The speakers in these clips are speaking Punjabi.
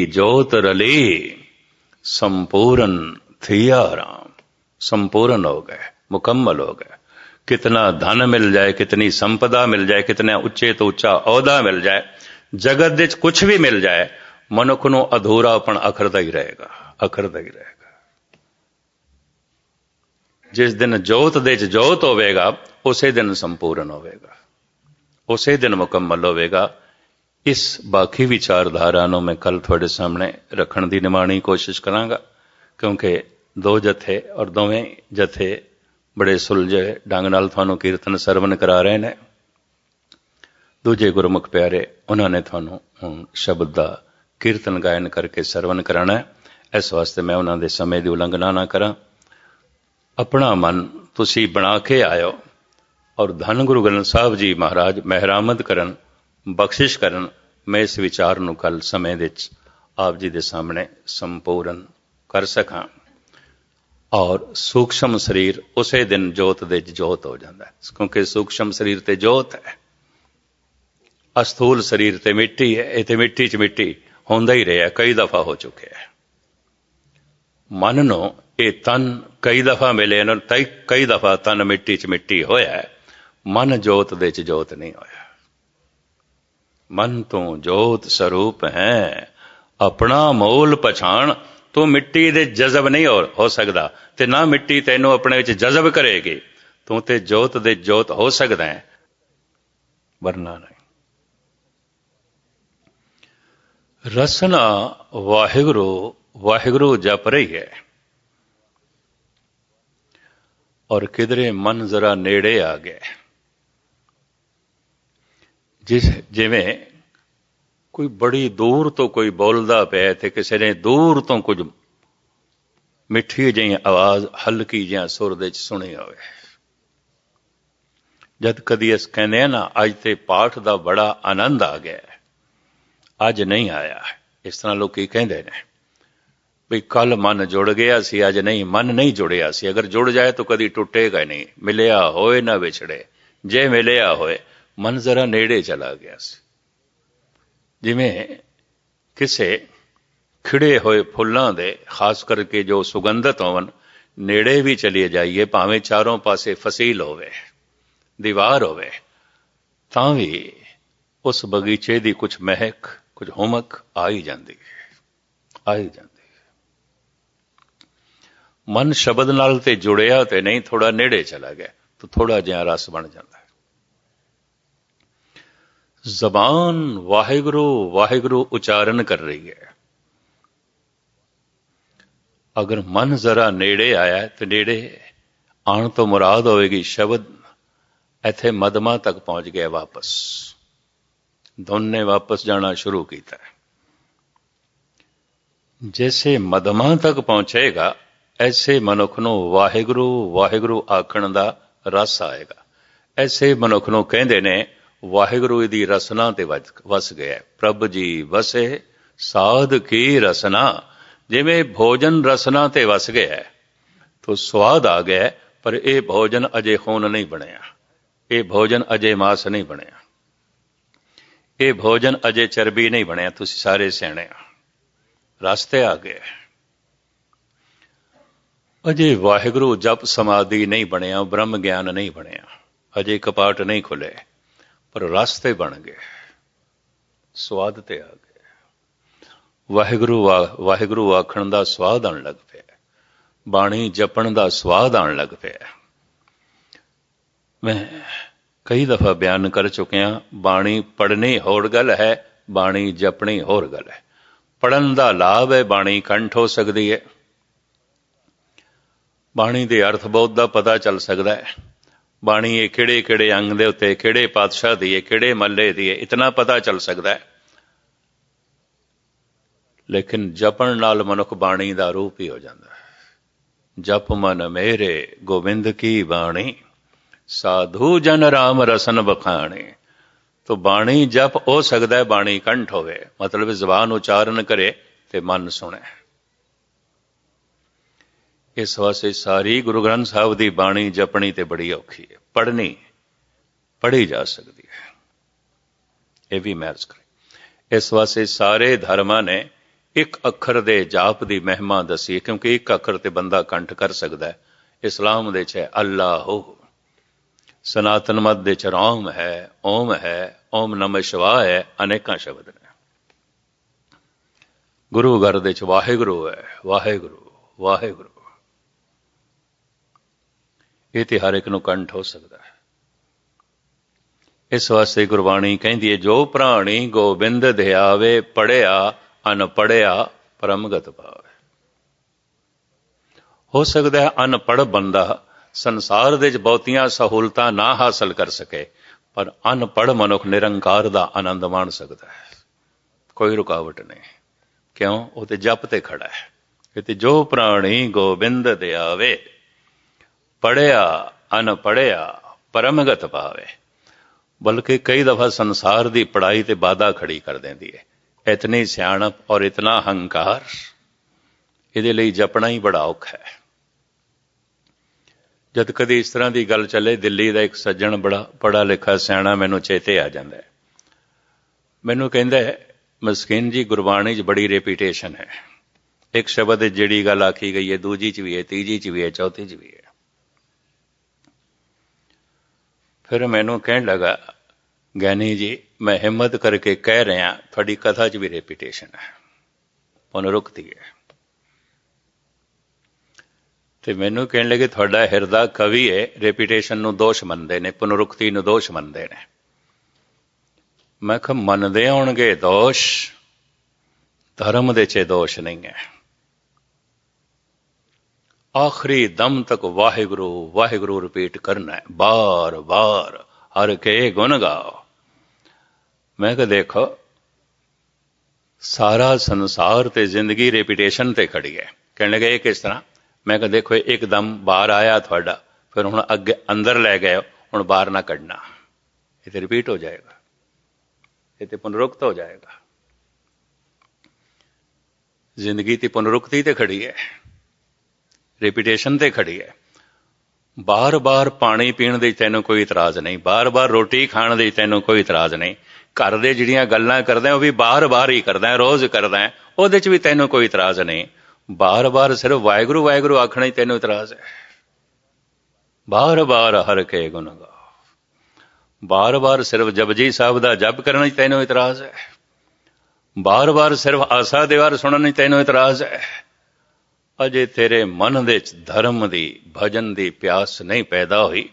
कि जोत रले संपूर्ण थिया राम संपूर्ण हो गए मुकम्मल हो। गए कितना धन मिल जाए, कितनी संपदा मिल जाए, कितने उच्चे तो उच्चा औदा मिल जाए, जगत कुछ भी मिल जाए, मनुख नो अधूरापन अखरदा ही रहेगा अखरदा ही रहेगा। जिस दिन जोत दिच जोत होवेगा, उसे दिन संपूर्ण होवेगा, उसे दिन मुकम्मल होवेगा ਇਸ ਬਾਕੀ ਵਿਚਾਰਧਾਰਾ ਨੂੰ ਮੈਂ ਕੱਲ ਤੁਹਾਡੇ ਸਾਹਮਣੇ ਰੱਖਣ ਦੀ ਨਿਮਾਣੀ ਕੋਸ਼ਿਸ਼ ਕਰਾਂਗਾ, ਕਿਉਂਕਿ ਦੋ ਜਥੇ ਔਰ ਦੋਵੇਂ ਜਥੇ ਬੜੇ ਸੁਲਝੇ ਢੰਗ ਨਾਲ ਤੁਹਾਨੂੰ ਕੀਰਤਨ ਸਰਵਨ ਕਰਾ ਰਹੇ ਨੇ। ਦੂਜੇ ਗੁਰਮੁਖ ਪਿਆਰੇ, ਉਹਨਾਂ ਨੇ ਤੁਹਾਨੂੰ ਸ਼ਬਦ ਦਾ ਕੀਰਤਨ ਗਾਇਨ ਕਰਕੇ ਸਰਵਨ ਕਰਾਣਾ ਹੈ। ਇਸ ਵਾਸਤੇ ਮੈਂ ਉਹਨਾਂ ਦੇ ਸਮੇਂ ਦੀ ਉਲੰਘਣਾ ਨਾ ਕਰਾਂ। ਆਪਣਾ ਮਨ ਤੁਸੀਂ ਬਣਾ ਕੇ ਆਇਓ ਔਰ ਧੰਨ ਗੁਰੂ ਗ੍ਰੰਥ ਸਾਹਿਬ ਜੀ ਮਹਾਰਾਜ ਮਹਿਰਾਮਦ ਕਰਨ ਬਖਸ਼ਿਸ਼ ਕਰਨ, ਮੈਂ ਇਸ ਵਿਚਾਰ ਨੂੰ ਕੱਲ ਸਮੇਂ ਵਿੱਚ ਆਪ ਜੀ ਦੇ ਸਾਹਮਣੇ ਸੰਪੂਰਨ ਕਰ ਸਕਾਂ। ਔਰ ਸੂਖਸ਼ਮ ਸਰੀਰ ਉਸੇ ਦਿਨ ਜੋਤ ਦੇ ਵਿੱਚ ਜੋਤ ਹੋ ਜਾਂਦਾ ਹੈ। ਕਿਉਂਕਿ ਸੂਖਸ਼ਮ ਸਰੀਰ ਤੇ ਜੋਤ ਹੈ। ਅਸਥੂਲ ਸਰੀਰ ਤੇ ਮਿੱਟੀ ਹੈ। ਇਹ ਤੇ ਮਿੱਟੀ 'ਚ ਮਿੱਟੀ ਹੁੰਦਾ ਹੀ ਰਿਹਾ। ਕਈ ਦਫਾ ਹੋ ਚੁੱਕਿਆ ਹੈ। ਮਨ ਨੂੰ ਇਹ ਤਨ ਕਈ ਦਫਾ ਮਿਲੇ ਇਹਨਾਂ ਤਈ ਕਈ ਦਫਾ ਤਨ ਮਿੱਟੀ 'ਚ ਮਿੱਟੀ ਹੋਇਆ ਮਨ ਜੋਤ ਦੇ 'ਚ ਜੋਤ ਨਹੀਂ ਹੋਇਆ। ਮਨ ਤੋਂ ਜੋਤ ਸਰੂਪ ਹੈ। ਆਪਣਾ ਮੋਲ ਪਛਾਣ, ਤੂੰ ਮਿੱਟੀ ਦੇ ਜਜ਼ਬ ਨਹੀਂ ਹੋ ਸਕਦਾ ਤੇ ਨਾ ਮਿੱਟੀ ਤੈਨੂੰ ਆਪਣੇ ਵਿੱਚ ਜਜ਼ਬ ਕਰੇਗੀ। ਤੂੰ ਤੇ ਜੋਤ ਦੇ ਜੋਤ ਹੋ ਸਕਦਾ ਹੈ। ਵਰਨਾ ਨਹੀਂ ਰਸਨਾ ਵਾਹਿਗੁਰੂ ਵਾਹਿਗੁਰੂ ਜਪ ਰਹੀ ਹੈ। ਔਰ ਕਿਧਰੇ ਮਨ ਜ਼ਰਾ ਨੇੜੇ ਆ ਗਿਆ। ਜਿਸ ਜਿਵੇਂ ਕੋਈ ਬੜੀ ਦੂਰ ਤੋਂ ਕੋਈ ਬੋਲਦਾ ਪਿਆ ਤੇ ਕਿਸੇ ਨੇ ਦੂਰ ਤੋਂ ਕੁਝ ਮਿੱਠੀ ਜਿਹੀ ਆਵਾਜ਼, ਹਲਕੀ ਜਿਹਾ ਸੁਰ ਦੇ ਚ ਸੁਣੀ ਹੋਵੇ। ਜਦ ਕਦੀ ਇਸ ਕਹਿੰਦੇ ਆ ਨਾ, ਅੱਜ ਤੇ ਪਾਠ ਦਾ ਬੜਾ ਆਨੰਦ ਆ ਗਿਆ ਅੱਜ ਨਹੀਂ ਆਇਆ ਇਸ ਤਰ੍ਹਾਂ ਲੋਕੀ ਕਹਿੰਦੇ ਨੇ? ਵੀ ਕੱਲ ਮਨ ਜੁੜ ਗਿਆ ਸੀ, ਅੱਜ ਨਹੀਂ, ਮਨ ਨਹੀਂ ਜੁੜਿਆ ਸੀ। ਅਗਰ ਜੁੜ ਜਾਏ ਤਾਂ ਕਦੀ ਟੁੱਟੇਗਾ ਨਹੀਂ। ਮਿਲਿਆ ਹੋਏ ਨਾ ਵਿਛੜੇ। ਜੇ ਮਿਲਿਆ ਹੋਏ ਮਨ ਜ਼ਰਾ ਨੇੜੇ ਚਲਾ ਗਿਆ ਸੀ। ਜਿਵੇਂ ਕਿਸੇ ਖਿੜੇ ਹੋਏ ਫੁੱਲਾਂ ਦੇ, ਖਾਸ ਕਰਕੇ ਜੋ ਸੁਗੰਧਤ ਹੋਵਨ ਨੇੜੇ ਵੀ ਚਲੇ ਜਾਈਏ, ਭਾਵੇਂ ਚਾਰੋਂ ਪਾਸੇ ਫਸੀਲ ਹੋਵੇ, ਦੀਵਾਰ ਹੋਵੇ, ਤਾਂ ਵੀ ਉਸ ਬਗੀਚੇ ਦੀ ਕੁਝ ਮਹਿਕ, ਕੁਝ ਹਮਕ ਆ ਹੀ ਜਾਂਦੀ ਹੈ ਆ ਹੀ ਜਾਂਦੀ ਹੈ। ਮਨ ਸ਼ਬਦ ਨਾਲ ਤੇ ਜੁੜਿਆ ਤੇ ਨਹੀਂ ਥੋੜਾ ਨੇੜੇ ਚਲਾ ਗਿਆ, ਤਾਂ ਥੋੜਾ ਜਿਹਾ ਰਸ ਬਣ ਜਾਂਦਾ। ਜ਼ਬਾਨ ਵਾਹਿਗੁਰੂ ਵਾਹਿਗੁਰੂ ਉਚਾਰਨ ਕਰ ਰਹੀ ਹੈ। ਅਗਰ ਮਨ ਜ਼ਰਾ ਨੇੜੇ ਆਇਆ ਤੇ ਨੇੜੇ ਆਉਣ ਤੋਂ ਮੁਰਾਦ ਹੋਵੇਗੀ, ਸ਼ਬਦ ਇੱਥੇ ਮਦਮਾ ਤੱਕ ਪਹੁੰਚ ਗਿਆ ਵਾਪਸ। ਧੁਨ ਨੇ ਵਾਪਸ ਜਾਣਾ ਸ਼ੁਰੂ ਕੀਤਾ ਜੈਸੇ ਮਦਮਾ ਤੱਕ ਪਹੁੰਚੇਗਾ, ਐਸੇ ਮਨੁੱਖ ਨੂੰ ਵਾਹਿਗੁਰੂ ਵਾਹਿਗੁਰੂ ਆਖਣ ਦਾ ਰਸ ਆਏਗਾ। ਐਸੇ ਮਨੁੱਖ ਨੂੰ ਕਹਿੰਦੇ ਨੇ ਵਾਹਿਗੁਰੂ ਦੀ ਰਸਨਾ ਤੇ ਵਸ ਗਿਆ ਪ੍ਰਭ ਜੀ ਵਸੇ, ਸਾਧ ਕੀ ਰਸਨਾ? ਜਿਵੇਂ ਭੋਜਨ ਰਸਨਾ ਤੇ ਵਸ ਗਿਆ ਤੋ ਸਵਾਦ ਆ ਗਿਆ ਪਰ ਇਹ ਭੋਜਨ ਅਜੇ ਖੂਨ ਨਹੀਂ ਬਣਿਆ। ਇਹ ਭੋਜਨ ਅਜੇ ਮਾਸ ਨਹੀਂ ਬਣਿਆ। ਇਹ ਭੋਜਨ ਅਜੇ ਚਰਬੀ ਨਹੀਂ ਬਣਿਆ, ਤੁਸੀਂ ਸਾਰੇ ਸਿਆਣੇ ਆ। ਰਸਤੇ ਆ ਗਏ ਅਜੇ ਵਾਹਿਗੁਰੂ ਜਪ ਸਮਾਧੀ ਨਹੀਂ ਬਣਿਆ, ਬ੍ਰਹਮ ਗਿਆਨ ਨਹੀਂ ਬਣਿਆ। ਅਜੇ ਕਪਾਟ ਨਹੀਂ ਖੁੱਲੇ। ਪਰ ਰਸਤੇ ਬਣ ਗਏ, ਸਵਾਦ ਤੇ ਆ ਗਏ। ਵਾਹਿਗੁਰੂ ਵਾਹਿਗੁਰੂ ਆਖਣ ਦਾ ਸਵਾਦ ਆਣ ਲੱਗ ਪਿਆ ਬਾਣੀ ਜਪਣ ਦਾ ਸਵਾਦ ਆਣ ਲੱਗ ਪਿਆ ਮੈਂ ਕਈ ਦਫਾ ਬਿਆਨ ਕਰ ਚੁੱਕਿਆ, ਬਾਣੀ ਪੜ੍ਹਨੀ ਹੋਰ ਗੱਲ ਹੈ, ਬਾਣੀ ਜਪਣੀ ਹੋਰ ਗੱਲ ਹੈ। ਪੜਨ ਦਾ ਲਾਭ ਹੈ, ਬਾਣੀ ਕੰਠ ਹੋ ਸਕਦੀ ਹੈ। ਬਾਣੀ ਦੇ ਅਰਥ ਬਹੁਤ ਦਾ ਪਤਾ ਚੱਲ ਸਕਦਾ ਹੈ। ਬਾਣੀ ਇਹ ਕਿਹੜੇ ਕਿਹੜੇ ਅੰਗ ਦੇ ਉੱਤੇ, ਕਿਹੜੇ ਪਾਤਸ਼ਾਹ ਦੀ ਹੈ, ਕਿਹੜੇ ਮੱਲੇ ਦੀ ਹੈ, ਇਤਨਾ ਪਤਾ ਚੱਲ ਸਕਦਾ ਹੈ। ਲੇਕਿਨ ਜਪਣ ਨਾਲ ਮਨੁੱਖ ਬਾਣੀ ਦਾ ਰੂਪ ਹੀ ਹੋ ਜਾਂਦਾ ਹੈ। ਜਪ ਮਨ ਮੇਰੇ, ਗੋਬਿੰਦ ਕੀ ਬਾਣੀ? ਸਾਧੂ ਜਨ ਰਾਮ ਰਸਨ ਬਖਾਣੇ। ਤੋ ਬਾਣੀ ਜਪ ਹੋ ਸਕਦਾ ਹੈ, ਬਾਣੀ ਕੰਠ ਹੋਵੇ। ਮਤਲਬ ਜ਼ਬਾਨ ਉਚਾਰਨ ਕਰੇ ਤੇ ਮਨ ਸੁਣੇ। ਇਸ ਵਾਸਤੇ ਸਾਰੀ ਗੁਰੂ ਗ੍ਰੰਥ ਸਾਹਿਬ ਦੀ ਬਾਣੀ ਜਪਣੀ ਤੇ ਬੜੀ ਔਖੀ ਹੈ। ਪੜ੍ਹਨੀ, ਪੜ੍ਹੀ ਜਾ ਸਕਦੀ ਹੈ। ਇਹ ਵੀ ਮੈਰਜ ਕਰੇ। ਇਸ ਵਾਸਤੇ ਸਾਰੇ ਧਰਮਾਂ ਨੇ ਇੱਕ ਅੱਖਰ ਦੇ ਜਾਪ ਦੀ ਮਹਿਮਾ ਦੱਸੀ ਕਿਉਂਕਿ ਇੱਕ ਅੱਖਰ ਤੇ ਬੰਦਾ ਕੰਠ ਕਰ ਸਕਦਾ ਹੈ। ਇਸਲਾਮ ਦੇ ਚ ਹੈ, ਅੱਲਾਹੁ। ਸਨਾਤਨ ਮਤ ਦੇ ਚ ਰਾਮ ਹੈ, ਓਮ ਹੈ, ਓਮ ਨਮः ਸ਼ਿਵਾय ਹੈ ਅਨੇਕਾਂ ਸ਼ਬਦ ਨੇ। ਗੁਰੂ ਘਰ ਦੇ ਚ ਵਾਹਿਗੁਰੂ ਹੈ, ਵਾਹਿਗੁਰੂ ਵਾਹਿਗੁਰੂ। ਇਹ ਤੇ ਹਰ ਇੱਕ ਨੂੰ ਕੰਠ ਹੋ ਸਕਦਾ ਹੈ। ਇਸ ਵਾਸਤੇ ਗੁਰਬਾਣੀ ਕਹਿੰਦੀ ਹੈ, ਜੋ ਪ੍ਰਾਣੀ ਗੋਬਿੰਦ ਧਿਆਵੇ ਪੜਿਆ, ਅਨਪੜਿਆ, ਪਰਮਗਤ ਪਾਵੇ ਹੋ ਸਕਦਾ ਹੈ ਅਨਪੜ ਬੰਦਾ ਸੰਸਾਰ ਦੇ ਵਿੱਚ ਬਹੁਤੀਆਂ ਸਹੂਲਤਾਂ ਨਾ ਹਾਸਲ ਕਰ ਸਕੇ, ਪਰ ਅਨਪੜ ਮਨੁੱਖ ਨਿਰੰਕਾਰ ਦਾ ਆਨੰਦ ਮਾਣ ਸਕਦਾ ਹੈ। ਕੋਈ ਰੁਕਾਵਟ ਨਹੀਂ। ਕਿਉਂ? ਉਹ ਤੇ ਜਪ ਤੇ ਖੜਾ ਹੈ। ਇਹ ਤੇ ਜੋ ਪ੍ਰਾਣੀ ਗੋਬਿੰਦ ਦੇ ਆਵੇ ਪੜਿਆ, ਪਰਮਗਤ ਭਾਵੇ। ਬਲਕਿ ਕਈ ਦਫਾ ਸੰਸਾਰ ਦੀ ਪੜਾਈ ਤੇ ਬਾਧਾ ਖੜੀ ਕਰ ਦਿੰਦੀ ਹੈ ਇਤਨੀ ਸਿਆਣਪ ਔਰ ਇਤਨਾ ਹੰਕਾਰ, ਇਹਦੇ ਲਈ ਜਪਣਾ ਹੀ ਬੜਾ ਔਖਾ ਹੈ। ਜਦ ਕਦੇ ਇਸ ਤਰ੍ਹਾਂ ਦੀ ਗੱਲ ਚੱਲੇ, ਦਿੱਲੀ ਦਾ ਇੱਕ ਸੱਜਣ ਬੜਾ ਪੜਾ ਲਿਖਾ ਸਿਆਣਾ ਮੈਨੂੰ ਚੇਤੇ ਆ ਜਾਂਦਾ ਹੈ। ਮੈਨੂੰ ਕਹਿੰਦਾ ਹੈ, ਮਸਕੀਨ ਜੀ, ਗੁਰਬਾਣੀ 'ਚ ਬੜੀ ਰੈਪੀਟੇਸ਼ਨ ਹੈ। ਇੱਕ ਸ਼ਬਦ ਜਿਹੜੀ ਗੱਲ ਆਖੀ ਗਈ ਹੈ, ਦੂਜੀ 'ਚ ਵੀ ਹੈ, ਤੀਜੀ 'ਚ ਵੀ ਹੈ, ਚੌਥੀ 'ਚ ਵੀ ਹੈ। ਫਿਰ ਮੈਨੂੰ ਕਹਿਣ ਲੱਗਾ, ਗਿਆਨੀ ਜੀ, ਮੈਂ ਹਿੰਮਤ ਕਰਕੇ ਕਹਿ ਰਿਹਾ, ਤੁਹਾਡੀ ਕਥਾ 'ਚ ਵੀ ਰੈਪੀਟੇਸ਼ਨ ਹੈ। ਪੁਨਰੁਕਤੀ ਹੈ। ਤੇ ਮੈਨੂੰ ਕਹਿਣ ਲੱਗੇ, ਤੁਹਾਡਾ ਹਿਰਦਾ ਕਵੀ ਹੈ ਰੈਪੀਟੇਸ਼ਨ ਨੂੰ ਦੋਸ਼ ਮੰਨਦੇ ਨੇ, ਪੁਨਰੁਕਤੀ ਨੂੰ ਦੋਸ਼ ਮੰਨਦੇ ਨੇ। ਮੈਂ ਕਿਹਾ, ਮੰਨਦੇ ਹੋਣਗੇ ਦੋਸ਼। ਧਰਮ ਦੇ 'ਚ ਦੋਸ਼ ਨਹੀਂ ਹੈ। ਆਖਰੀ ਦਮ ਤੱਕ ਵਾਹਿਗੁਰੂ ਵਾਹਿਗੁਰੂ ਰਿਪੀਟ ਕਰਨਾ ਹੈ। ਬਾਰ ਬਾਰ ਹਰ ਕੇ ਗੁਣ ਗਾਓ। ਮੈਂ ਕਿਹਾ ਦੇਖੋ, ਸਾਰਾ ਸੰਸਾਰ ਤੇ ਜ਼ਿੰਦਗੀ ਰੈਪਿਊਟੇਸ਼ਨ ਤੇ ਖੜੀ ਹੈ। ਕਹਿਣ ਲੱਗੇ, ਇਹ ਕਿਸ ਤਰ੍ਹਾਂ? ਮੈਂ ਕਿਹਾ ਦੇਖੋ ਇੱਕਦਮ ਬਾਹਰ ਆਇਆ ਤੁਹਾਡਾ, ਫਿਰ ਹੁਣ ਅੱਗੇ ਅੰਦਰ ਲੈ ਗਏ ਹੁਣ ਬਾਹਰ ਨਾ ਕੱਢਣਾ। ਇਹ ਤੇ ਰਿਪੀਟ ਹੋ ਜਾਏਗਾ। ਇਹ ਤੇ ਪੁਨਰੁਕਤ ਹੋ ਜਾਏਗਾ। ਜ਼ਿੰਦਗੀ ਤੇ ਪੁਨਰੁਕਤੀ ਤੇ ਖੜੀ ਹੈ। ਰਿਪੀਟੇਸ਼ਨ ਤੇ ਖੜੀ ਹੈ। ਬਾਰ-ਬਾਰ ਪਾਣੀ ਪੀਣ ਦੇ ਤੈਨੂੰ ਕੋਈ ਇਤਰਾਜ਼ ਨਹੀਂ, ਬਾਰ-ਬਾਰ ਰੋਟੀ ਖਾਣ ਦੇ ਤੈਨੂੰ ਕੋਈ ਇਤਰਾਜ਼ ਨਹੀਂ। ਘਰ ਦੇ ਜਿਹੜੀਆਂ ਗੱਲਾਂ ਕਰਦਾ ਉਹ ਵੀ ਬਾਰ-ਬਾਰ ਹੀ ਕਰਦਾ ਰੋਜ਼ ਕਰਦਾ ਉਹਦੇ 'ਚ ਵੀ ਤੈਨੂੰ ਕੋਈ ਇਤਰਾਜ਼ ਨਹੀਂ। ਬਾਰ-ਬਾਰ ਸਿਰਫ ਵਾਹਿਗੁਰੂ ਵਾਹਿਗੁਰੂ ਆਖਣਾ ਹੀ ਤੈਨੂੰ ਇਤਰਾਜ਼ ਹੈ। ਬਾਰ-ਬਾਰ ਹਰ ਕੇ ਗੁਣ ਗਾ ਬਾਰ-ਬਾਰ ਸਿਰਫ ਜਪਜੀ ਸਾਹਿਬ ਦਾ ਜਪ ਕਰਨ 'ਚ ਤੈਨੂੰ ਇਤਰਾਜ਼ ਹੈ। ਬਾਰ-ਬਾਰ ਸਿਰਫ ਆਸਾ ਦੇਵਾਰ ਸੁਣਨ ਚ ਤੈਨੂੰ ਇਤਰਾਜ਼ ਹੈ। ਅਜੇ ਤੇਰੇ ਮਨ ਦੇ ਵਿੱਚ ਧਰਮ ਦੀ, ਭਜਨ ਦੀ ਪਿਆਸ ਨਹੀਂ ਪੈਦਾ ਹੋਈ।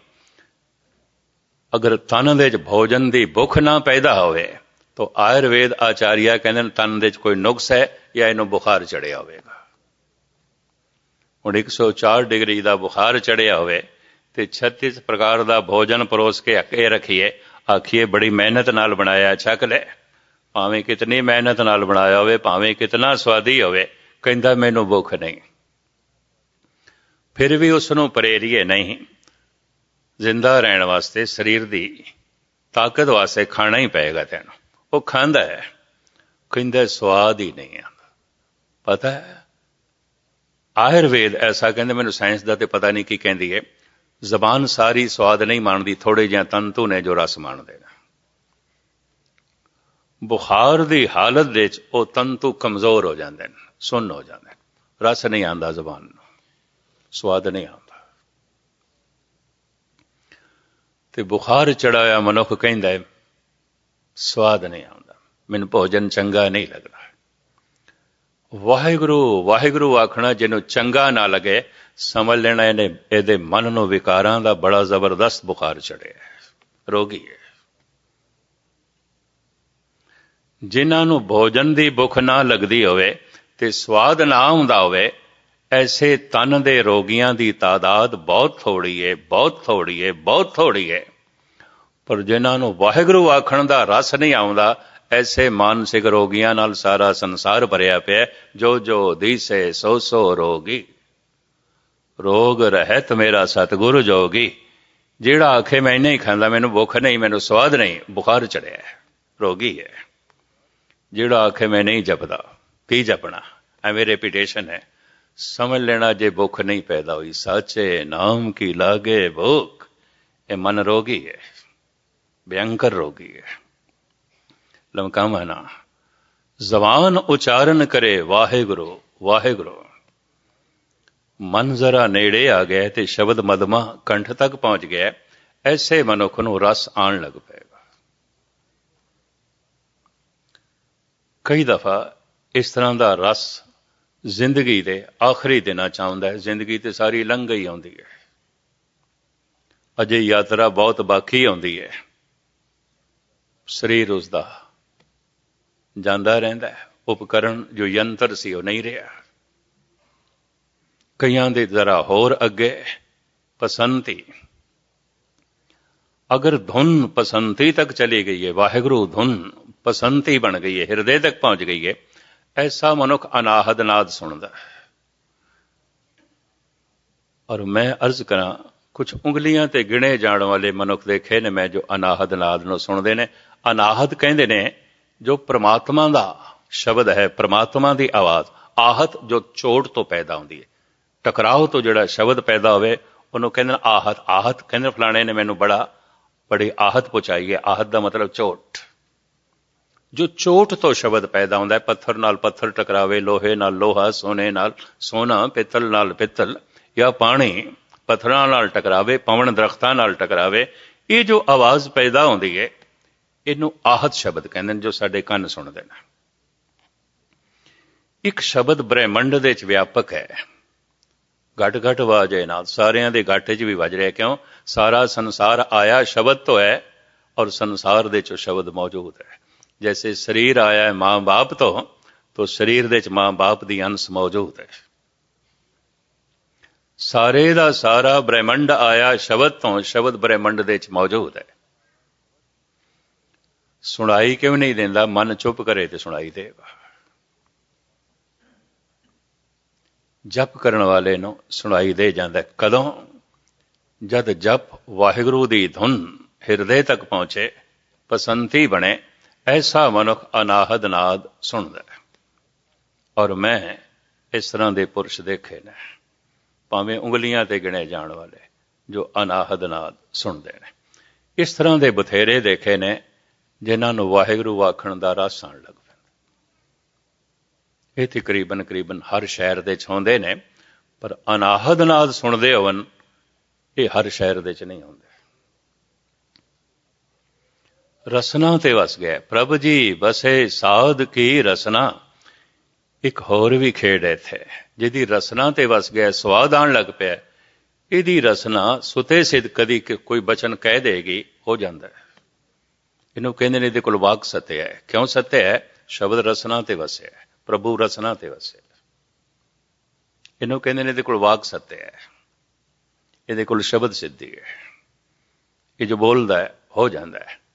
ਅਗਰ ਤਨ ਦੇ ਵਿੱਚ ਭੋਜਨ ਦੀ ਭੁੱਖ ਨਾ ਪੈਦਾ ਹੋਵੇ, ਤਾਂ ਆਯੁਰਵੇਦ ਆਚਾਰੀਆ ਕਹਿੰਦੇ ਨੇ, ਤਨ ਦੇ ਵਿੱਚ ਕੋਈ ਨੁਕਸ ਹੈ ਜਾਂ ਇਹਨੂੰ ਬੁਖਾਰ ਚੜਿਆ ਹੋਵੇਗਾ। ਹੁਣ 104 ਡਿਗਰੀ ਦਾ ਬੁਖਾਰ ਚੜਿਆ ਹੋਵੇ, ਤੇ 36 ਪ੍ਰਕਾਰ ਦਾ ਭੋਜਨ ਪਰੋਸ ਕੇ ਅੱਕੇ ਰੱਖੀਏ, ਆਖੀਏ ਬੜੀ ਮਿਹਨਤ ਨਾਲ ਬਣਾਇਆ, ਛਕ ਲੈ। ਭਾਵੇਂ ਕਿਤਨੀ ਮਿਹਨਤ ਨਾਲ ਬਣਾਇਆ ਹੋਵੇ, ਭਾਵੇਂ ਕਿਤਨਾ ਸਵਾਦੀ ਹੋਵੇ, ਕਹਿੰਦਾ ਮੈਨੂੰ ਭੁੱਖ ਨਹੀਂ। ਫਿਰ ਵੀ ਉਸ ਨੂੰ ਪ੍ਰੇਰੀਏ ਨਹੀਂ। ਜ਼ਿੰਦਾ ਰਹਿਣ ਵਾਸਤੇ ਸਰੀਰ ਦੀ ਤਾਕਤ ਵਾਸਤੇ ਖਾਣਾ ਹੀ ਪਏਗਾ ਤੈਨੂੰ। ਉਹ ਖਾਂਦਾ ਹੈ। ਕਹਿੰਦਾ, ਸਵਾਦ ਹੀ ਨਹੀਂ ਆਉਂਦਾ। ਪਤਾ ਹੈ, ਆਯੁਰਵੇਦ ਐਸਾ ਕਹਿੰਦੇ, ਮੈਨੂੰ ਸਾਇੰਸ ਦਾ ਤੇ ਪਤਾ ਨਹੀਂ ਕੀ ਕਹਿੰਦੀ ਹੈ ਜ਼ਬਾਨ ਸਾਰੀ ਸਵਾਦ ਨਹੀਂ ਮੰਨਦੀ ਥੋੜੇ ਜਿਹਾ ਤੰਤੂ ਨੇ ਜੋ ਰਸ ਮਾਣਦੇ ਨੇ। ਬੁਖਾਰ ਦੀ ਹਾਲਤ ਵਿੱਚ ਉਹ ਤੰਤੂ ਕਮਜ਼ੋਰ ਹੋ ਜਾਂਦੇ ਨੇ, ਸੁੰਨ ਹੋ ਜਾਂਦੇ ਨੇ। ਰਸ ਨਹੀਂ ਆਂਦਾ ਜ਼ਬਾਨ ਨੂੰ। ਸਵਾਦ ਨਹੀਂ ਆਉਂਦਾ। ਤੇ ਬੁਖਾਰ ਚੜਾਇਆ ਮਨੁੱਖ ਕਹਿੰਦਾ ਹੈ, ਸਵਾਦ ਨਹੀਂ ਆਉਂਦਾ। ਮੈਨੂੰ ਭੋਜਨ ਚੰਗਾ ਨਹੀਂ ਲੱਗਦਾ। ਵਾਹਿਗੁਰੂ ਵਾਹਿਗੁਰੂ ਆਖਣਾ ਜਿਹਨੂੰ ਚੰਗਾ ਨਾ ਲੱਗੇ ਸਮਝ ਲੈਣਾ ਇਹਨੇ, ਇਹਦੇ ਮਨ ਨੂੰ ਵਿਕਾਰਾਂ ਦਾ ਬੜਾ ਜ਼ਬਰਦਸਤ ਬੁਖਾਰ ਚੜਿਆ ਰੋਗੀ ਹੈ। ਜਿਨ੍ਹਾਂ ਨੂੰ ਭੋਜਨ ਦੀ ਭੁੱਖ ਨਾ ਲੱਗਦੀ ਹੋਵੇ ਤੇ ਸਵਾਦ ਨਾ ਆਉਂਦਾ ਹੋਵੇ ਐਸੇ ਤਨ ਦੇ ਰੋਗੀਆਂ ਦੀ ਤਾਦਾਦ ਬਹੁਤ ਥੋੜੀ ਹੈ ਬਹੁਤ ਥੋੜੀ ਏ, ਬਹੁਤ ਥੋੜੀ ਹੈ ਪਰ ਜਿਨ੍ਹਾਂ ਨੂੰ ਵਾਹਿਗੁਰੂ ਆਖਣ ਦਾ ਰਸ ਨਹੀਂ ਆਉਂਦਾ, ਐਸੇ ਮਾਨਸਿਕ ਰੋਗੀਆਂ ਨਾਲ ਸਾਰਾ ਸੰਸਾਰ ਭਰਿਆ ਪਿਆ ਜੋ ਜੋ ਦੀਸੇ, ਸੋ ਸੋ ਰੋਗੀ। ਰੋਗ ਰਹਿਤ ਮੇਰਾ ਸਤਿਗੁਰੂ ਜੋਗੀ। ਜਿਹੜਾ ਆਖੇ ਮੈਂ ਨਹੀਂ ਖਾਂਦਾ, ਮੈਨੂੰ ਭੁੱਖ ਨਹੀਂ, ਮੈਨੂੰ ਸਵਾਦ ਨਹੀਂ, ਬੁਖਾਰ ਚੜਿਆ ਰੋਗੀ ਹੈ। ਜਿਹੜਾ ਆਖੇ ਮੈਂ ਨਹੀਂ ਜਪਦਾ, ਕੀ ਜਪਣਾ? ਐਵੇਂ ਰੈਪਿਟੇਸ਼ਨ ਹੈ। समझ लेना जे भुख नहीं पैदा हुई साचे नाम की लागे भूख ਮਨ ਰੋਗੀ रोगी है भयंकर रोगी है लमका माना जबान उच्चारण करे ਵਾਹਿਗੁਰੂ ਵਾਹਿਗੁਰੂ। ਮਨ ਜ਼ਰਾ ਨੇੜੇ ਆ ਗਿਆ ਤੇ ਸ਼ਬਦ ਮਦਮਾ ਕੰਠ ਤੱਕ ਪਹੁੰਚ ਗਿਆ, ਐਸੇ ਮਨੁੱਖ ਨੂੰ ਰਸ ਆਣ ਲੱਗ ਪਏਗਾ। ਕਈ ਦਫਾ ਇਸ ਤਰ੍ਹਾਂ ਦਾ ਰਸ ਜ਼ਿੰਦਗੀ ਦੇ ਆਖਰੀ ਦਿਨਾਂ ਚ ਆਉਂਦਾ ਹੈ। ਜ਼ਿੰਦਗੀ ਤੇ ਸਾਰੀ ਲੰਘ ਗਈ ਆਉਂਦੀ ਹੈ। ਅਜੇ ਯਾਤਰਾ ਬਹੁਤ ਬਾਕੀ ਆਉਂਦੀ ਹੈ। ਸਰੀਰ ਉਸ ਦਾ ਜਾਂਦਾ ਰਹਿੰਦਾ ਹੈ। ਉਪਕਰਨ ਜੋ ਯੰਤਰ ਸੀ ਉਹ ਨਹੀਂ ਰਿਹਾ। ਕਈਆਂ ਦੇ ਜ਼ਰਾ ਹੋਰ ਅੱਗੇ ਪਸੰਤੀ। ਅਗਰ ਧੁਨ ਪਸੰਤੀ ਤੱਕ ਚਲੀ ਗਈ ਹੈ, ਵਾਹਿਗੁਰੂ ਧੁਨ ਪਸੰਤੀ ਬਣ ਗਈ ਹੈ, ਹਿਰਦੇ ਤੱਕ ਪਹੁੰਚ ਗਈ ਹੈ। ਐਸਾ ਮਨੁੱਖ ਅਨਾਹਦ ਨਾਦ ਸੁਣਦਾ ਹੈ। ਔਰ ਮੈਂ ਅਰਜ਼ ਕਰਾਂ ਕੁਝ ਉਂਗਲੀਆਂ ਤੇ ਗਿਣੇ ਜਾਣ ਵਾਲੇ ਮਨੁੱਖ ਦੇਖੇ ਨੇ ਮੈਂ ਜੋ ਅਨਾਹਦ ਨਾਦ ਨੂੰ ਸੁਣਦੇ ਨੇ। ਅਨਾਹਦ ਕਹਿੰਦੇ ਨੇ, ਜੋ ਪ੍ਰਮਾਤਮਾ ਦਾ ਸ਼ਬਦ ਹੈ, ਪ੍ਰਮਾਤਮਾ ਦੀ ਆਵਾਜ਼, ਆਹਤ ਜੋ ਚੋਟ ਤੋਂ ਪੈਦਾ ਹੁੰਦੀ ਹੈ। ਟਕਰਾਓ ਤੋਂ ਜਿਹੜਾ ਸ਼ਬਦ ਪੈਦਾ ਹੋਵੇ, ਉਹਨੂੰ ਕਹਿੰਦੇ ਨੇ ਆਹਤ। ਆਹਤ ਕਹਿੰਦੇ ਫਲਾਣੇ ਨੇ ਮੈਨੂੰ ਬੜਾ, ਬੜੀ ਆਹਤ ਪਹੁੰਚਾਈ ਹੈ। ਆਹਤ ਦਾ ਮਤਲਬ ਚੋਟ। ਜੋ ਚੋਟ ਤੋਂ ਸ਼ਬਦ ਪੈਦਾ ਹੁੰਦਾ ਹੈ, ਪੱਥਰ ਨਾਲ ਪੱਥਰ ਟਕਰਾਵੇ, ਲੋਹੇ ਨਾਲ ਲੋਹਾ, ਸੋਨੇ ਨਾਲ ਸੋਨਾ, ਪਿੱਤਲ ਨਾਲ ਪਿੱਤਲ, ਜਾਂ ਪਾਣੀ ਪੱਥਰਾਂ ਨਾਲ ਟਕਰਾਵੇ, ਪਵਨ ਦਰਖਤਾਂ ਨਾਲ ਟਕਰਾਵੇ, ਇਹ ਜੋ ਆਵਾਜ਼ ਪੈਦਾ ਹੁੰਦੀ ਹੈ, ਇਹਨੂੰ ਆਹਤ ਸ਼ਬਦ ਕਹਿੰਦੇ ਨੇ, ਜੋ ਸਾਡੇ ਕੰਨ ਸੁਣਦੇ ਨੇ। ਇੱਕ ਸ਼ਬਦ ਬ੍ਰਹਿਮੰਡ ਦੇ ਵਿੱਚ ਵਿਆਪਕ ਹੈ। ਘਟ ਘਟ ਵਾਜੇ ਨਾਲ, ਸਾਰਿਆਂ ਦੇ ਘਾਟੇ 'ਚ ਵੀ ਵੱਜ ਰਿਹਾ, ਕਿਉਂ? ਸਾਰਾ ਸੰਸਾਰ ਆਇਆ ਸ਼ਬਦ ਤੋਂ ਹੈ, ਔਰ ਸੰਸਾਰ ਦੇ 'ਚ ਸ਼ਬਦ ਮੌਜੂਦ ਹੈ। ਜੈਸੇ ਸਰੀਰ ਆਇਆ ਹੈ ਮਾਂ-ਬਾਪ ਤੋਂ तो ਸਰੀਰ ਦੇ 'ਚ ਮਾਂ-ਬਾਪ ਦੀ ਅੰਸ਼ ਮੌਜੂਦ ਹੈ ਸਾਰੇ ਦਾ ਸਾਰਾ ਬ੍ਰਹਿਮੰਡ ਆਇਆ ਸ਼ਬਦ ਤੋਂ ਸ਼ਬਦ ਬ੍ਰਹਿਮੰਡ ਦੇ 'ਚ ਮੌਜੂਦ ਹੈ ਸੁਣਾਈ ਕਿਉਂ ਨਹੀਂ ਦਿੰਦਾ ਮਨ ਚੁੱਪ ਕਰੇ ਤੇ ਸੁਣਾਈ ਦੇਗਾ ਜਪ ਕਰਨ ਵਾਲੇ ਨੂੰ ਸੁਣਾਈ ਦੇ ਜਾਂਦਾ ਕਦੋਂ ਜਦ ਜਪ ਵਾਹਿਗੁਰੂ ਦੀ ਧੁਨ ਹਿਰਦੇ ਤੱਕ ਪਹੁੰਚੇ ਪਸੰਤੀ ਬਣੇ ਐਸਾ ਮਨੁੱਖ ਅਨਾਹਦ ਨਾਦ ਸੁਣਦਾ ਹੈ। ਔਰ ਮੈਂ ਇਸ ਤਰ੍ਹਾਂ ਦੇ ਪੁਰਸ਼ ਦੇਖੇ ਨੇ, ਭਾਵੇਂ ਉਂਗਲੀਆਂ ਤੇ ਗਿਣੇ ਜਾਣ ਵਾਲੇ, ਜੋ ਅਨਾਹਦ ਨਾਦ ਸੁਣਦੇ ਨੇ। ਇਸ ਤਰ੍ਹਾਂ ਦੇ ਬਥੇਰੇ ਦੇਖੇ ਨੇ, ਜਿਨ੍ਹਾਂ ਨੂੰ ਵਾਹਿਗੁਰੂ ਆਖਣ ਦਾ ਰਸ ਆਉਣ ਲੱਗ ਪੈਂਦਾ। ਇਹ ਤਕਰੀਬਨ ਤਕਰੀਬਨ ਹਰ ਸ਼ਹਿਰ ਦੇ ਚ ਹੁੰਦੇ ਨੇ, ਪਰ ਅਨਾਹਦ ਨਾਦ ਸੁਣਦੇ ਹੋਵਨ, ਇਹ ਹਰ ਸ਼ਹਿਰ ਦੇ ਚ ਨਹੀਂ ਹੁੰਦੇ। ਰਸਨਾ ਤੇ ਵਸ ਗਿਆ। ਪ੍ਰਭ ਜੀ, ਵਸੇ ਸਾਧ ਕੀ ਰਸਨਾ? ਇੱਕ ਹੋਰ ਵੀ ਖੇਡ ਹੈ ਇੱਥੇ, ਜਿਹਦੀ ਰਸਨਾ ਤੇ ਵਸ ਗਿਆ, ਸਵਾਦ ਆਣ ਲੱਗ ਪਿਆ। ਇਹਦੀ ਰਸਨਾ ਸੁਤੇ ਸਿੱਧ ਕਦੀ ਕੋਈ ਬਚਨ ਕਹਿ ਦੇਗੀ, ਹੋ ਜਾਂਦਾ ਹੈ। ਇਹਨੂੰ ਕਹਿੰਦੇ ਨੇ ਇਹਦੇ ਕੋਲ ਵਾਕ ਸਤਿਆ ਹੈ। ਕਿਉਂ ਸਤਿਆ ਹੈ? ਸ਼ਬਦ ਰਸਨਾ ਤੇ ਵਸਿਆ ਹੈ। ਪ੍ਰਭੂ ਰਸਨਾ ਤੇ ਵਸਿਆ ਇਹਨੂੰ ਕਹਿੰਦੇ ਨੇ ਇਹਦੇ ਕੋਲ ਵਾਕ ਸਤਿਆ ਹੈ। ਇਹਦੇ ਕੋਲ ਸ਼ਬਦ ਸਿੱਧੀ ਹੈ। ਇਹ ਜੋ ਬੋਲਦਾ ਹੈ, ਹੋ ਜਾਂਦਾ ਹੈ।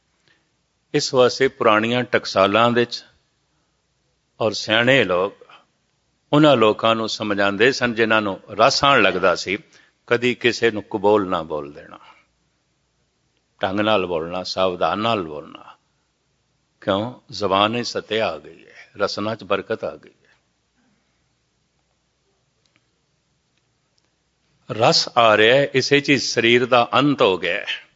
ਇਸ ਵਾਸਤੇ ਪੁਰਾਣੀਆਂ ਟਕਸਾਲਾਂ ਵਿੱਚ ਔਰ ਸਿਆਣੇ ਲੋਕ ਉਹਨਾਂ ਲੋਕਾਂ ਨੂੰ ਸਮਝਾਉਂਦੇ ਸਨ ਜਿਨ੍ਹਾਂ ਨੂੰ ਰਸ ਆਉਣ ਲੱਗਦਾ ਸੀ, ਕਦੀ ਕਿਸੇ ਨੂੰ ਕਬੂਲ ਨਾ ਬੋਲ ਦੇਣਾ, ਢੰਗ ਨਾਲ ਬੋਲਣਾ, ਸਾਵਧਾਨ ਨਾਲ ਬੋਲਣਾ। ਕਿਉਂ? ਜ਼ਬਾਨ ਹੀ ਸਤੇ ਆ ਗਈ ਹੈ, ਰਸਨਾ ਚ ਬਰਕਤ ਆ ਗਈ ਹੈ। ਰਸ ਆ ਰਿਹਾ ਹੈ, ਇਸੇ ਚੀਜ਼ ਸਰੀਰ ਦਾ ਅੰਤ ਹੋ ਗਿਆ ਹੈ।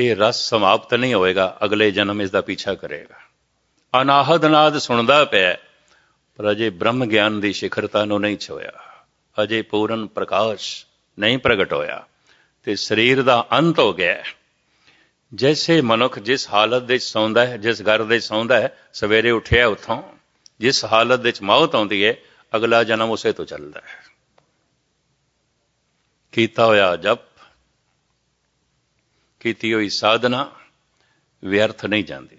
ਇਹ ਰਸ ਸਮਾਪਤ ਨਹੀਂ ਹੋਏਗਾ, ਅਗਲੇ ਜਨਮ ਇਸ ਦਾ ਪਿੱਛਾ ਕਰੇਗਾ। ਅਨਾਹਦ ਨਾਦ ਸੁਣਦਾ ਪਿਆ ਪਰ ਅਜੇ ਬ੍ਰਹਮ ਗਿਆਨ ਦੀ ਸਿਖਰਤਾ ਨੂੰ ਨਹੀਂ ਛੋਇਆ ਅਜੇ ਪੂਰਨ ਪ੍ਰਕਾਸ਼ ਨਹੀਂ ਪ੍ਰਗਟ ਹੋਇਆ ਤੇ ਸਰੀਰ ਦਾ ਅੰਤ ਹੋ ਗਿਆ ਜੈਸੇ ਮਨੁੱਖ ਜਿਸ ਹਾਲਤ ਦੇ ਵਿੱਚ ਸੌਂਦਾ ਹੈ, ਜਿਸ ਘਰ ਦੇ ਵਿੱਚ ਸੌਂਦਾ ਹੈ, ਸਵੇਰੇ ਉੱਠਿਆ ਉੱਥੋਂ, ਜਿਸ ਹਾਲਤ ਵਿੱਚ ਮੌਤ ਆਉਂਦੀ ਹੈ, ਅਗਲਾ ਜਨਮ ਉਸੇ ਤੋਂ ਚੱਲਦਾ ਹੈ। ਕੀਤਾ ਹੋਇਆ ਜਪ ਕੀਤੀ ਹੋਈ ਸਾਧਨਾ ਵਿਅਰਥ ਨਹੀਂ ਜਾਂਦੀ।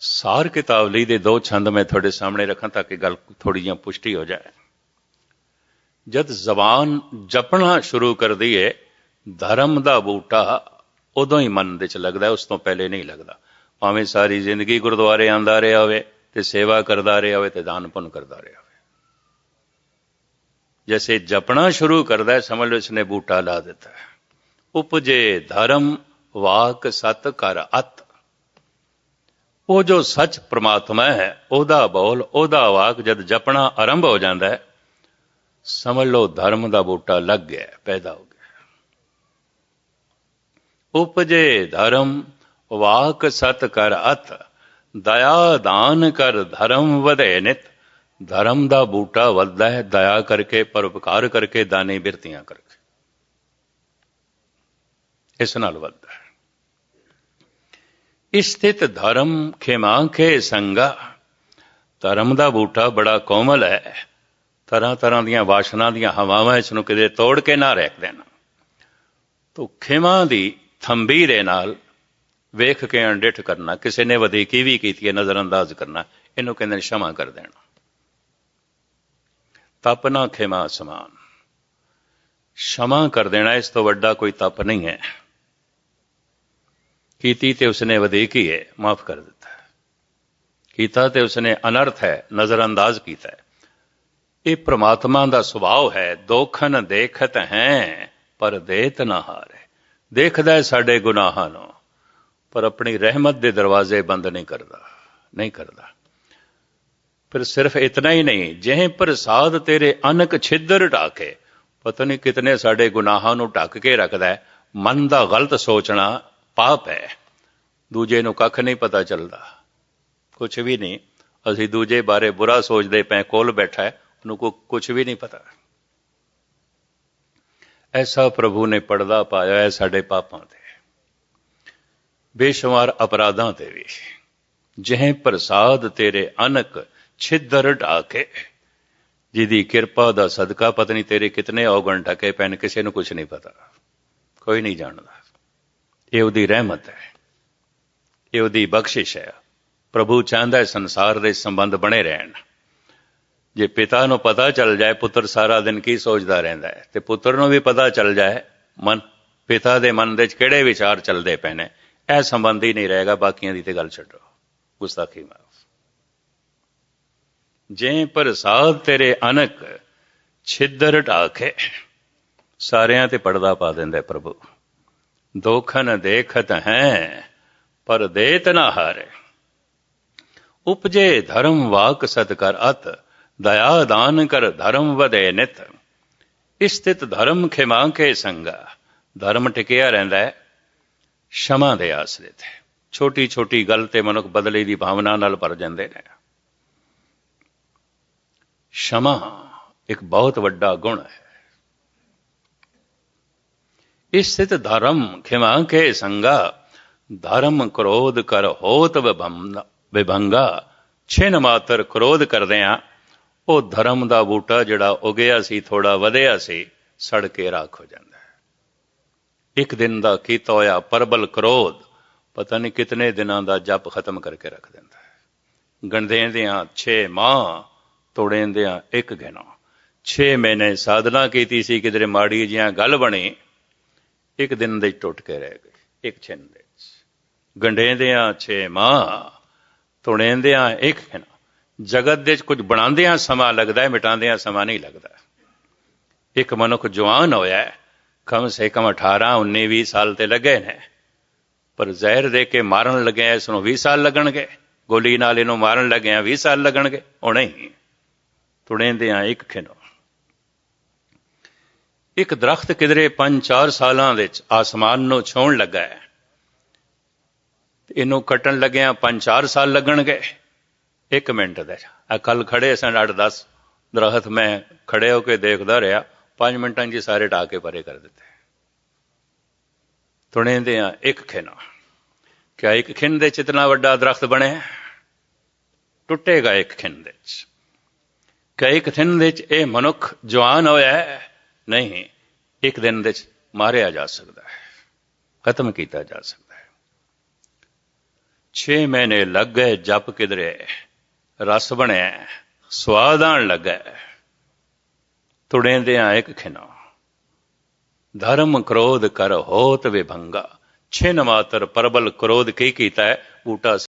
ਸਾਰ ਕਿਤਾਬ ਲਈ ਦੇ ਦੋ ਛੰਦ ਮੈਂ ਤੁਹਾਡੇ ਸਾਹਮਣੇ ਰੱਖਾਂ ਤਾਂ ਕਿ ਗੱਲ ਥੋੜੀ ਜਿਹੀ ਪੁਸ਼ਟੀ ਹੋ ਜਾਏ। ਜਦ ਜ਼ਬਾਨ ਜਪਣਾ ਸ਼ੁਰੂ ਕਰਦੀ ਏ, ਧਰਮ ਦਾ ਬੂਟਾ ਉਦੋਂ ਹੀ ਮਨ ਦੇ ਚ ਲੱਗਦਾ, ਉਸ ਤੋਂ ਪਹਿਲੇ ਨਹੀਂ ਲੱਗਦਾ। ਭਾਵੇਂ ਸਾਰੀ ਜ਼ਿੰਦਗੀ ਗੁਰਦੁਆਰੇ ਆਂਦਾ ਰਿਹਾ ਹੋਵੇ ਤੇ ਸੇਵਾ ਕਰਦਾ ਰਿਹਾ ਹੋਵੇ ਤੇ ਦਾਨ ਪੁੰਨ ਕਰਦਾ ਰਿਹਾ ਹੋਵੇ। ਜੈਸੇ ਜਪਣਾ ਸ਼ੁਰੂ ਕਰਦਾ ਸਮਝ ਲਓ ਇਸਨੇ ਬੂਟਾ ਲਾ ਦਿੱਤਾ ਹੈ। ਉਪਜੇ ਧਰਮ, ਵਾਕ ਸਤ ਕਰ ਅਤ। ਉਹ ਜੋ ਸੱਚ ਪ੍ਰਮਾਤਮਾ ਹੈ, ਉਹਦਾ ਬੋਲ, ਉਹਦਾ ਵਾਕ ਜਦ ਜਪਣਾ ਆਰੰਭ ਹੋ ਜਾਂਦਾ ਹੈ, ਸਮਝ ਲਓ ਧਰਮ ਦਾ ਬੂਟਾ ਲੱਗ ਗਿਆ, ਪੈਦਾ ਹੋ ਗਿਆ। ਉਪਜੇ ਧਰਮ, ਵਾਕ ਸਤ ਕਰ ਅਤ। ਦਇਆ ਦਾਨ ਕਰ ਧਰਮ ਵਧੇ ਨਿਤ। ਧਰਮ ਦਾ ਬੂਟਾ ਵੱਧਦਾ ਹੈ, ਦਇਆ ਕਰਕੇ, ਪਰਉਪਕਾਰ ਕਰਕੇ ਦਾਨੀ ਬਿਰਤੀਆਂ ਕਰਕੇ। ਇਸ ਨਾਲ ਵੱਧਦਾ ਹੈ। ਇਸਤਿਤ ਧਰਮ ਖੇਮਾਂ ਖੇ ਸੰਗਾ, ਧਰਮ ਦਾ ਬੂਟਾ ਬੜਾ ਕੋਮਲ ਹੈ। ਤਰ੍ਹਾਂ ਤਰ੍ਹਾਂ ਦੀਆਂ ਵਾਸ਼ਨਾ ਦੀਆਂ ਹਵਾਵਾਂ ਇਸ ਨੂੰ ਕਿਤੇ ਤੋੜ ਕੇ ਨਾ ਰੱਖ ਦੇਣਾ। ਤੋ ਖੇਮਾਂ ਦੀ ਥੰਬੀ ਦੇ ਨਾਲ ਵੇਖ ਕੇ ਅਣਡਿਠ ਕਰਨਾ, ਕਿਸੇ ਨੇ ਵਧੀਕੀ ਵੀ ਕੀਤੀ ਹੈ ਨਜ਼ਰ ਅੰਦਾਜ਼ ਕਰਨਾ, ਇਹਨੂੰ ਕਹਿੰਦੇ ਨੇ ਸ਼ਮਾ ਕਰ ਦੇਣਾ। ਤਪ ਨਾ ਖੇਮਾ ਸਮਾਨ। ਸ਼ਮਾ ਕਰ ਦੇਣਾ, ਇਸ ਤੋਂ ਵੱਡਾ ਕੋਈ ਤਪ ਨਹੀਂ ਹੈ। ਕੀਤੀ ਤੇ ਉਸਨੇ ਵਧੀਕੀ ਹੈ ਮਾਫ ਕਰ ਦਿੱਤਾ ਕੀਤਾ ਤੇ ਉਸਨੇ ਅਨਰਥ ਹੈ ਨਜ਼ਰ ਅੰਦਾਜ਼ ਕੀਤਾ ਇਹ ਪ੍ਰਮਾਤਮਾ ਦਾ ਸੁਭਾਅ ਹੈ, ਦੋਖਨ ਦੇਖਤ ਹੈ, ਪਰ ਦੇਤ ਨਾ ਹਾਰੇ। ਦੇਖਦਾ ਹੈ ਸਾਡੇ ਗੁਨਾਹਾਂ ਨੂੰ, ਪਰ ਆਪਣੀ ਰਹਿਮਤ ਦੇ ਦਰਵਾਜ਼ੇ ਬੰਦ ਨਹੀਂ ਕਰਦਾ ਨਹੀਂ ਕਰਦਾ। ਫਿਰ ਸਿਰਫ ਇਤਨਾ ਹੀ ਨਹੀਂ ਜਿਹੇ ਪ੍ਰਸਾਦ ਤੇਰੇ ਅਨਕ ਛਿੱਦਰ ਢਾਕੇ, ਪਤਾ ਨਹੀਂ ਕਿਤਨੇ ਸਾਡੇ ਗੁਨਾਹਾਂ ਨੂੰ ਢੱਕ ਕੇ ਰੱਖਦਾ ਹੈ। ਮਨ ਦਾ ਗਲਤ ਸੋਚਣਾ ਪਾਪ ਹੈ। ਦੂਜੇ ਨੂੰ ਕੱਖ ਨਹੀਂ ਪਤਾ ਚੱਲਦਾ। ਕੁਝ ਵੀ ਨਹੀਂ। ਅਸੀਂ ਦੂਜੇ ਬਾਰੇ ਬੁਰਾ ਸੋਚਦੇ ਪਏ, ਕੋਲ ਬੈਠਾ ਹੈ। ਉਹਨੂੰ ਕੋ ਕੁਝ ਵੀ ਨਹੀਂ ਪਤਾ। ਐਸਾ ਪ੍ਰਭੂ ਨੇ ਪਰਦਾ ਪਾਇਆ ਹੈ ਸਾਡੇ ਪਾਪਾਂ ਤੇ। ਬੇਸ਼ੁਮਾਰ ਅਪਰਾਧਾਂ ਤੇ ਵੀ। ਜਿਹੇ ਪ੍ਰਸਾਦ ਤੇਰੇ ਅਨਕ ਛਿੱਦਰ ਢਾਕੇ। ਜਿਹਦੀ ਕਿਰਪਾ ਦਾ ਸਦਕਾ ਪਤਨੀ ਤੇਰੇ ਕਿਤਨੇ ਔਗਣ ਢਕੇ ਪੈਣ, ਕਿਸੇ ਨੂੰ ਕੁਝ ਨਹੀਂ ਪਤਾ। ਕੋਈ ਨਹੀਂ ਜਾਣਦਾ। ਇਹ ਉਹਦੀ ਰਹਿਮਤ ਹੈ ਇਹ ਉਹਦੀ ਬਖਸ਼ਿਸ਼ ਹੈ ਪ੍ਰਭੂ ਚਾਹੁੰਦਾ ਹੈ ਸੰਸਾਰ ਦੇ ਸੰਬੰਧ ਬਣੇ ਰਹਿਣ ਜੇ ਪਿਤਾ ਨੂੰ ਪਤਾ ਚੱਲ ਜਾਏ ਪੁੱਤਰ ਸਾਰਾ ਦਿਨ ਕੀ ਸੋਚਦਾ ਰਹਿੰਦਾ ਹੈ ਤੇ ਪੁੱਤਰ ਨੂੰ ਵੀ ਪਤਾ ਚੱਲ ਜਾਏ ਮਨ ਪਿਤਾ ਦੇ ਮਨ ਦੇ ਵਿੱਚ ਕਿਹੜੇ ਵਿਚਾਰ ਚੱਲਦੇ ਪਏ ਨੇ ਇਹ ਸੰਬੰਧ ਹੀ ਨਹੀਂ ਰਹੇਗਾ ਬਾਕੀਆਂ ਦੀ ਤੇ ਗੱਲ ਛੱਡੋ ਗੁਸਤਾਖੀ ਮਾਫ ਜੇ ਪ੍ਰਸਾਦ ਤੇਰੇ ਅਨਕ ਛਿੱਦਰ ਢਾਕੇ ਸਾਰਿਆਂ ਤੇ ਪਰਦਾ ਪਾ ਦਿੰਦਾ ਪ੍ਰਭੂ ਦੋਖਨ ਦੇਖਤ ਹੈ, ਪਰ ਦੇਤ ਨਾ ਹਾਰੇ। ਉਪਜੇ ਧਰਮ ਵਾਕ ਸਤ ਕਰ ਅਤ, ਦਇਆ ਦਾਨ ਕਰ ਧਰਮ ਵਧੇ ਨਿਤ। ਇਸਤਿਤ ਧਰਮ ਖਿਮਾ ਕੇ ਸੰਗਾ, ਧਰਮ ਟਿਕਿਆ ਰਹਿੰਦਾ ਹੈ, ਸ਼ਮਾ ਦੇ ਆਸਰੇ ਤੇ। ਛੋਟੀ ਛੋਟੀ ਗੱਲ ਤੇ ਮਨੁੱਖ ਬਦਲੇ ਦੀ ਭਾਵਨਾ ਨਾਲ ਭਰ ਜਾਂਦੇ ਨੇ। ਸ਼ਮਾ ਇੱਕ ਬਹੁਤ ਵੱਡਾ ਗੁਣ ਹੈ। ਇਸਤਿਤ ਧਰਮ ਖਿਮਾ ਕੇ ਸੰਗਾ, ਧਰਮ ਕ੍ਰੋਧ ਕਰ ਹੋਤ ਵਿਭੰਗਾ, ਛਿਨ ਮਾਤਰ ਕ੍ਰੋਧ ਕਰਦੇ ਆ ਉਹ ਧਰਮ ਦਾ ਬੂਟਾ ਜਿਹੜਾ ਉਗਿਆ ਸੀ, ਥੋੜਾ ਵਧਿਆ ਸੀ ਸੜ ਕੇ ਰਾਖ ਹੋ ਜਾਂਦਾ ਹੈ। ਇੱਕ ਦਿਨ ਦਾ ਕੀਤਾ ਹੋਇਆ ਪਰਬਲ ਕ੍ਰੋਧ ਪਤਾ ਨਹੀਂ ਕਿਤਨੇ ਦਿਨਾਂ ਦਾ ਜਪ ਖਤਮ ਕਰਕੇ ਰੱਖ ਦਿੰਦਾ ਹੈ। ਗਣਦੇਂਦਿਆਂ 6 ਮਾਹ ਤੋੜੇਂਦਿਆਂ ਇੱਕ ਗਿਣਾ 6 ਮਹੀਨੇ ਸਾਧਨਾ ਕੀਤੀ ਸੀ, ਕਿਧਰੇ ਮਾੜੀ ਜਿਹਾ ਗੱਲ ਬਣੀ ਇੱਕ ਦਿਨ ਦੇ ਟੁੱਟ ਕੇ ਰਹਿ ਗਏ, ਇੱਕ ਛਿਨ ਦੇ ਗੰਢੇਂਦਿਆਂ 6 ਮਾਹ ਤੁਣੇਂਦਿਆਂ ਇੱਕ ਖਿਨਾ ਜਗਤ ਦੇ ਵਿੱਚ ਕੁਝ ਬਣਾਉਂਦਿਆਂ ਸਮਾਂ ਲੱਗਦਾ ਹੈ, ਮਿਟਾਉਂਦਿਆਂ ਸਮਾਂ ਨਹੀਂ ਲੱਗਦਾ। ਇੱਕ ਮਨੁੱਖ ਜਵਾਨ ਹੋਇਆ ਕਮ ਸੇ ਕਮ 18 19 20 ਸਾਲ ਤੇ ਲੱਗੇ ਨੇ। ਪਰ ਜ਼ਹਿਰ ਦੇ ਕੇ ਮਾਰਨ ਲੱਗੇ ਇਸ ਨੂੰ 20 ਸਾਲ ਲੱਗਣਗੇ। ਗੋਲੀ ਨਾਲ ਇਹਨੂੰ ਮਾਰਨ ਲੱਗਿਆ 20 ਸਾਲ ਲੱਗਣਗੇ। ਉਹ ਨਹੀਂ। ਤੁਣੇਂਦਿਆਂ ਇੱਕ ਖਿਨੋ ਇੱਕ ਦਰਖਤ ਕਿਧਰੇ 5-4 ਸਾਲਾਂ ਵਿੱਚ ਆਸਮਾਨ ਨੂੰ ਛੋਣ ਲੱਗਾ ਹੈ। ਇਹਨੂੰ ਕੱਟਣ ਲੱਗਿਆ 5-4 ਸਾਲ ਲੱਗਣਗੇ। 1 ਮਿੰਟ ਦੇ। ਆ ਕੱਲ ਖੜੇ ਸਨ 8-10 ਦਰਖਤ। ਮੈਂ ਖੜੇ ਹੋ ਕੇ ਦੇਖਦਾ ਰਿਹਾ। 5 ਮਿੰਟਾਂ 'ਚ ਸਾਰੇ ਢਾ ਕੇ ਪਰੇ ਕਰ ਦਿੱਤੇ। ਤੁਣੇਂਦੇ ਆ ਇੱਕ ਖਿਨਾ। ਕਿਆ ਇੱਕ ਖਿੰਨ ਦੇ ਇਤਨਾ ਵੱਡਾ ਦਰਖਤ ਬਣਿਆ? ਟੁੱਟੇਗਾ ਇੱਕ ਖਿੰਨ ਦੇ ਚ। ਕਿ ਇੱਕ ਖਿੰਨ ਦੇ ਚ ਇਹ ਮਨੁੱਖ ਜਵਾਨ ਹੋਇਆ ਹੈ? ਨਹੀਂ, ਇੱਕ ਦਿਨ ਦੇ ਚ ਮਾਰਿਆ ਜਾ ਸਕਦਾ ਹੈ, ਖਤਮ ਕੀਤਾ ਜਾ ਸਕਦਾ ਹੈ। 6 ਮਹੀਨੇ ਲੱਗ ਗਏ, ਜਪ ਕਿਧਰੇ, ਰਸ ਬਣਿਆ, ਸਵਾਦ ਆਣ ਲੱਗਾ ਤੁੜੇਂਦਿਆਂ ਇੱਕ ਖਿਨਾ ਧਰਮ ਕ੍ਰੋਧ ਕਰ ਹੋਤ ਵਿਭੰਗਾ, ਛਿਨ ਮਾਤਰ ਪਰਬਲ ਕ੍ਰੋਧ ਕੀ ਕੀਤਾ ਹੈ, ਬੂਟਾ